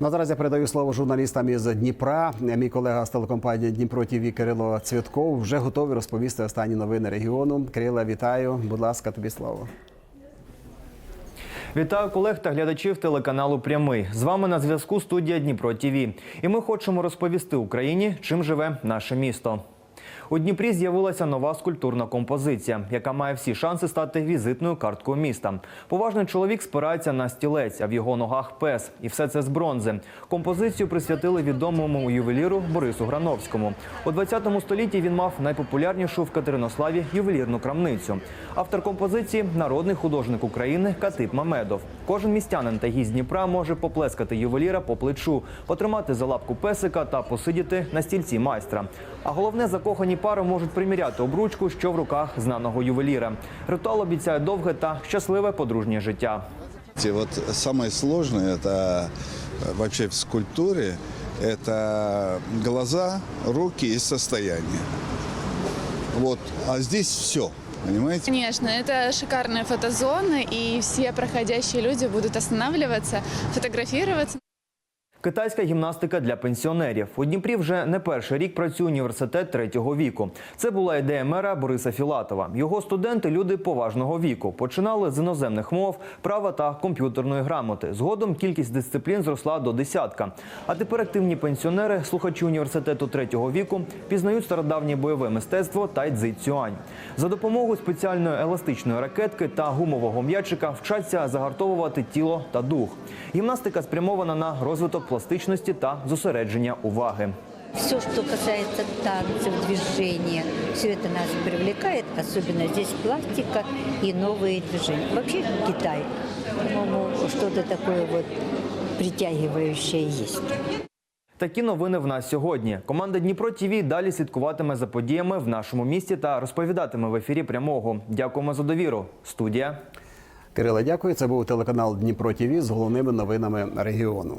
Ну, зараз я передаю слово журналістам із Дніпра. Мій колега з телекомпанії Дніпро ТВ Кирило Цвітков вже готовий розповісти останні новини регіону. Кирила, вітаю. Будь ласка, тобі слово. Вітаю колег та глядачів телеканалу Прямий. З вами на зв'язку студія Дніпро ТІВІ. І ми хочемо розповісти Україні, чим живе наше місто. У Дніпрі з'явилася нова скульптурна композиція, яка має всі шанси стати візитною карткою міста. Поважний чоловік спирається на стілець, а в його ногах пес. І все це з бронзи. Композицію присвятили відомому ювеліру Борису Грановському. У 20 столітті він мав найпопулярнішу в Катеринославі ювелірну крамницю. Автор композиції народний художник України Катип Мамедов. Кожен містянин та гість Дніпра може поплескати ювеліра по плечу, потримати за лапку песика та посидіти на стільці майстра. А головне, закохані пари можуть приміряти обручку, що в руках знаного ювеліра. Ритуал обіцяє довге та щасливе подружнє життя. Знаете, Вот самое сложное это э, вообще в скульптуре это глаза, руки и состояние. Вот, а здесь все, понимаете? Конечно, это шикарная фотозона, и все проходящие люди будут останавливаться, фотографироваться. Китайська гімнастика для пенсіонерів у Дніпрі вже не перший рік працює університет третього віку. Це була ідея мера Бориса Філатова. Його студенти люди поважного віку. Починали з іноземних мов, права та комп'ютерної грамоти. Згодом кількість дисциплін зросла до десятка. А тепер активні пенсіонери, слухачі університету третього віку, пізнають стародавнє бойове мистецтво тайцзи цюань. За допомогою спеціальної еластичної ракетки та гумового м'ячика вчаться загартовувати тіло та дух. Гімнастика спрямована на розвиток пластичності та зосередження уваги. Все, что касается танцев, движения, все это нас привлекает, особенно здесь пластика и новые движения. Вообще Китай, по-моему, что-то такое вот притягивающее есть. Такі новини в нас сьогодні. Команда Дніпро ТІВІ далі слідкуватиме за подіями в нашому місті та розповідатиме в ефірі прямого. Дякуємо за довіру. Студія. Кирила, дякую. Це був телеканал Дніпро ТВ з головними новинами регіону.